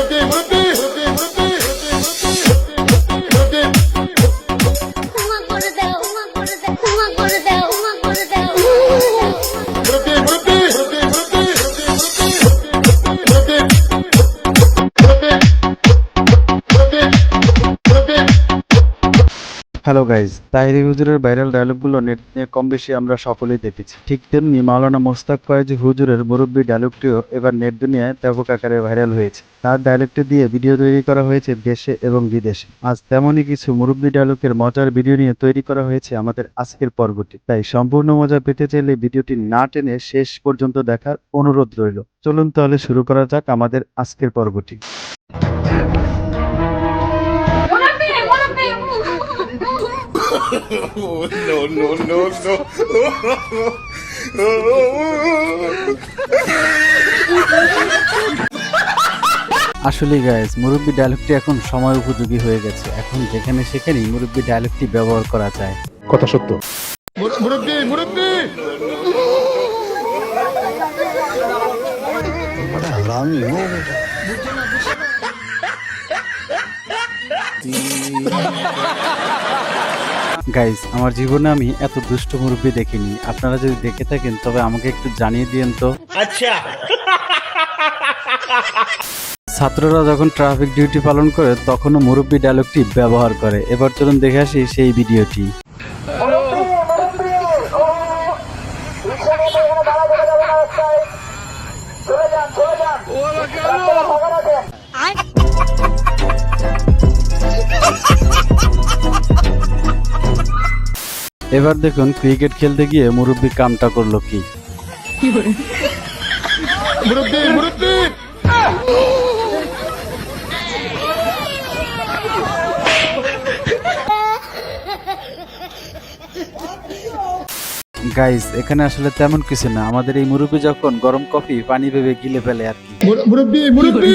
முழுப்பி முழுப்பி hello guys Tahiri হুজুরের viral ডায়লগগুলো net নিয়ে কম বেশি আমরা সকলেই দেখেছি। ঠিক তেমনি মাওলানা মোস্তাক কয়েজি হুজুরের মুরব্বী ডায়লগটিও এবার নেট দুনিয়ায় ব্যাপক আকারে ভাইরাল হয়েছে। তার ডায়লগটি দিয়ে ভিডিও তৈরি করা হয়েছে দেশে এবং বিদেশে। আজ তেমনই কিছু মুরব্বী ডায়লগের মজার ভিডিও নিয়ে তৈরি করা হয়েছে আমাদের আজকের পর্বটি। তাই সম্পূর্ণ মজা পেতে চাইলে ভিডিওটি না টেনে শেষ পর্যন্ত দেখার অনুরোধ রইল। চলুন তাহলে শুরু করা যাক আমাদের আজকের পর্বটি। No, no, no, no. আসলে গাইজ মুরব্বী ডায়লগটি এখন সময় উপযোগী হয়ে গেছে। এখন যেখানে সেখানেই মুরব্বী ডায়লগটি ব্যবহার করা যায়। কথা সত্য। মুরব্বী মুরব্বী! গাইজ আমার জীবনে আমি এত দুষ্ট মুরব্বী দেখিনি। আপনারা যদি দেখে থাকেন তবে আমাকে একটু জানিয়ে দিয়েন তো। আচ্ছা। ছাত্ররা যখন ট্রাফিক ডিউটি পালন করে তখনও মুরব্বী ডায়লগটি ব্যবহার করে। এবার চলুন দেখে আসি সেই ভিডিওটি এবার দেখুন ক্রিকেট খেলতে গিয়ে মুরব্বী কামটা করল কি? গাইজ এখানে আসলে তেমন কিছু না। আমাদের এই মুরব্বী যখন গরম কফি পানি ভেবে গিলে ফেলে আর কি। মুরব্বী মুরব্বী!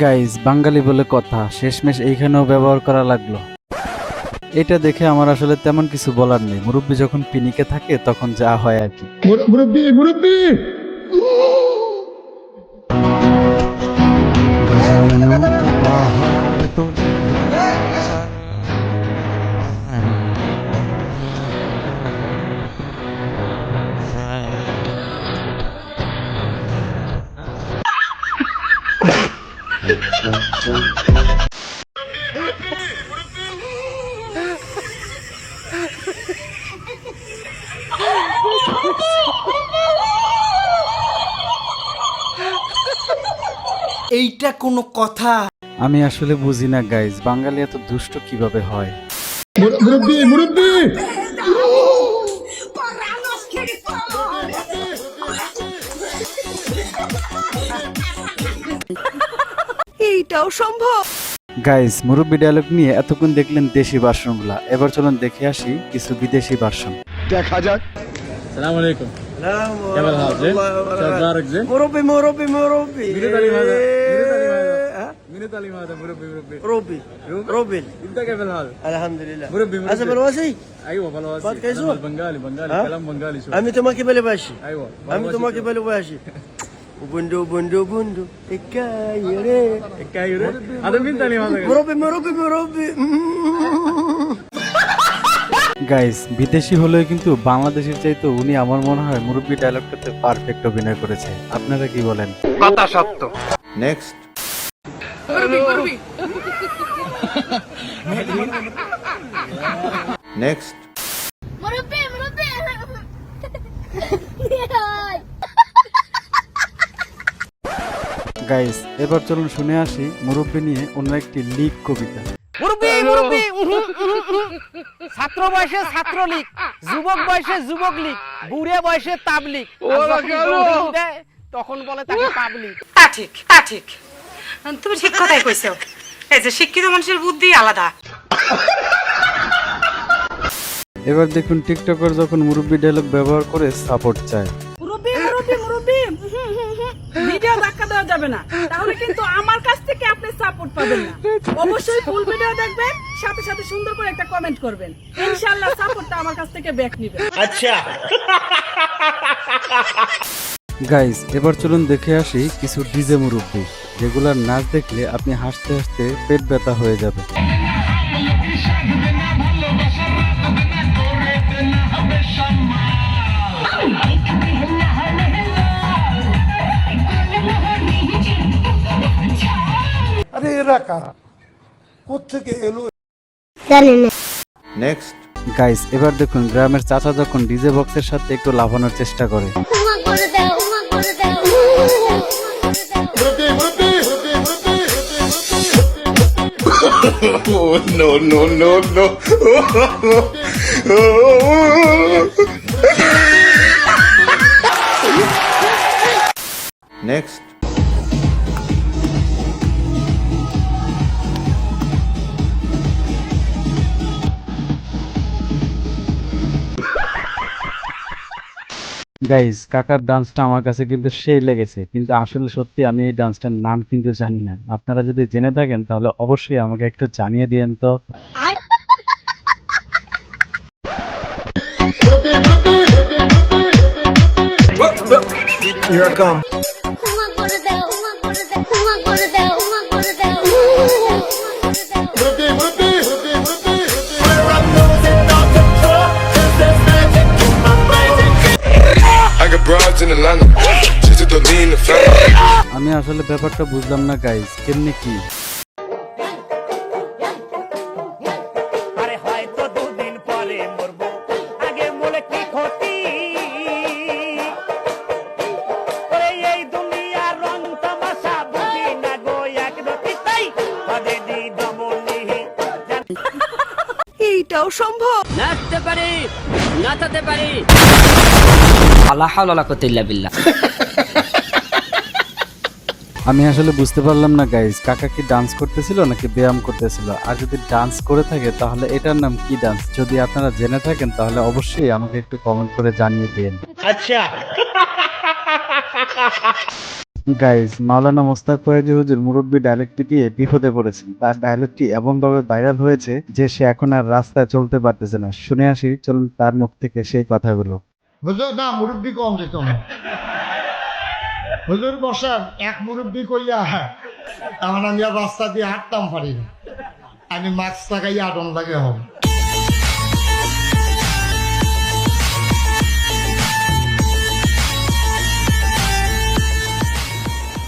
গাইজ বাঙালি বলে কথা। শেষমেশ এইখানেও ব্যবহার করা লাগল। এটা দেখে আমার আসলে তেমন কিছু বলার নেই। মুরব্বী যখন পিনিকে থাকে তখন যা হয় আর কি। মুর- মুরব্বী! মুরব্বী এইটা কোনো কথা। আমি আসলে বুঝি না গাইজ বাঙালি এত দুষ্ট কীভাবে হয়? মুর- মুরব্বী মুরব্বী! এইটাও সম্ভব গাইজ মুরব্বী ডায়লগ নিয়ে এতক্ষণ দেখলেন দেশি ভার্সনগুলা এবার চলুন দেখে আসি কিছু বিদেশি ভার্সন দেখা যাক السلام عليكم كيف الحال زين؟ شو اخبارك زين؟ মুরব্বি মুরব্বি মুরব্বি من التعليم هذا؟ من التعليم هذا؟ من التعليم هذا مربي مربي মুরব্বি রবিন انت كيف الحال؟ আলহামদুলিল্লাহ মুরব্বি, মুরব্বি। আচ্ছা ভালোবাসি ايوه فلوسي بعد كيسو؟ أنا بنغالي بنغالي ها؟ كلام بنغالي شو আমি তোমাকে ভালোবাসি ايوه আমি তোমাকে ভালোবাসি বন্ধু বন্ধু বন্ধু একাইরে একাইরে আদম বিন তালি মাদা গাইস বিদেশি হলেও কিন্তু বাংলাদেশের চাইতে উনি আমার মনে হয় মুরব্বি ডায়লগটাতে পারফেক্ট অভিনয় করেছে। আপনারা কি বলেন? কথা সত্য নেক্সট নেক্সট মুরব্বি মুরব্বি গাইজ এবার চলুন শুনে আসি মুরব্বী নিয়ে অন্য একটি লিগ কবিতা। মুরব্বী মুরব্বী ছাত্র বয়সে ছাত্রলীগ যুবক বয়সে যুবক লীগ বুড়ে বয়সে তখন বলে তাকে পাবলিক তা ঠিক তা ঠিক। তুমি ঠিক কথাই কইছো। এই যে শিক্ষিত মানুষের বুদ্ধি আলাদা। এবার দেখুন টিকটকার যখন মুরব্বী ডায়লগ ব্যবহার করে সাপোর্ট চায়। ভিডিও ধাক্কা দেওয়া যাবে না। তাহলে কিন্তু আমার কাছ থেকে আপনি সাপোর্ট পাবেন না। অবশ্যই ফুল ভিডিও দেখবেন সাথে সাথে সুন্দর করে একটা কমেন্ট করবেন। ইনশাআল্লাহ সাপোর্টটা আমার কাছ থেকে ব্যাক নেবেন। গাইজ এবার চলুন দেখে আসি কিছু ডিজে মুরব্বী। যেগুলার নাচ দেখলে আপনি হাসতে হাসতে পেট ব্যথা হয়ে যাবে। জানি না। নেক্সট গাইজ এবার দেখুন গ্রামের চাচা যখন ডিজে বক্সের সাথে একটু লাফানোর চেষ্টা করে। করে উমা করে গাইজ কাকার ডান্সটা আমার কাছে কিন্তু সেই লেগেছে, কিন্তু আসলে সত্যি আমি এই ডান্সটার নাম কিন্তু জানি না। আপনারা যদি জেনে থাকেন, তাহলে অবশ্যই আমাকে একটু জানিয়ে দিয়েন তো। উমা করে আমি আসলে ব্যাপারটা বুঝলাম না গাইজ কেমনি কি? আরে হয়তো দুদিন পরে মরবো। আগে মরে কি ক্ষতি? ওরে এই দুনিয়ার রং তামাশা বুঝি না গো এক রতি তাই পদে দি দমনি এইটাও সম্ভব। নাচতে পারি নাচাতে পারি। বিল্লাহ। আমি আসলে বুঝতে পারলাম না গাইজ কাকা কি ডান্স করতেছিল নাকি ব্যায়াম করতেছিল? আর যদি ডান্স করে থাকে তাহলে এটার নাম কি ডান্স যদি আপনারা জেনে থাকেন তাহলে অবশ্যই আমাকে একটু কমেন্ট করে জানিয়ে দিন। আচ্ছা। গাইজ মাওলানা মোস্তাক ফয়েজি হুজুর মুরব্বী ডায়লগটি দিয়ে বিপদে পড়েছেন? তার ডায়লগটি এমনভাবে ভাইরাল হয়েছে যে সে এখন আর রাস্তায় চলতে পারতেছে না। শুনে আসি চলুন তার মুখ থেকে সেই কথাগুলো। হুজুর, না, মুরব্বী কম যে তোমার হুজুর বসার এক মুরব্বী কইয়া আমার আমি আর রাস্তা দিয়ে হাঁটতাম পারি না। আমি মাস্ক লাগাইয়া আটন লাগে হব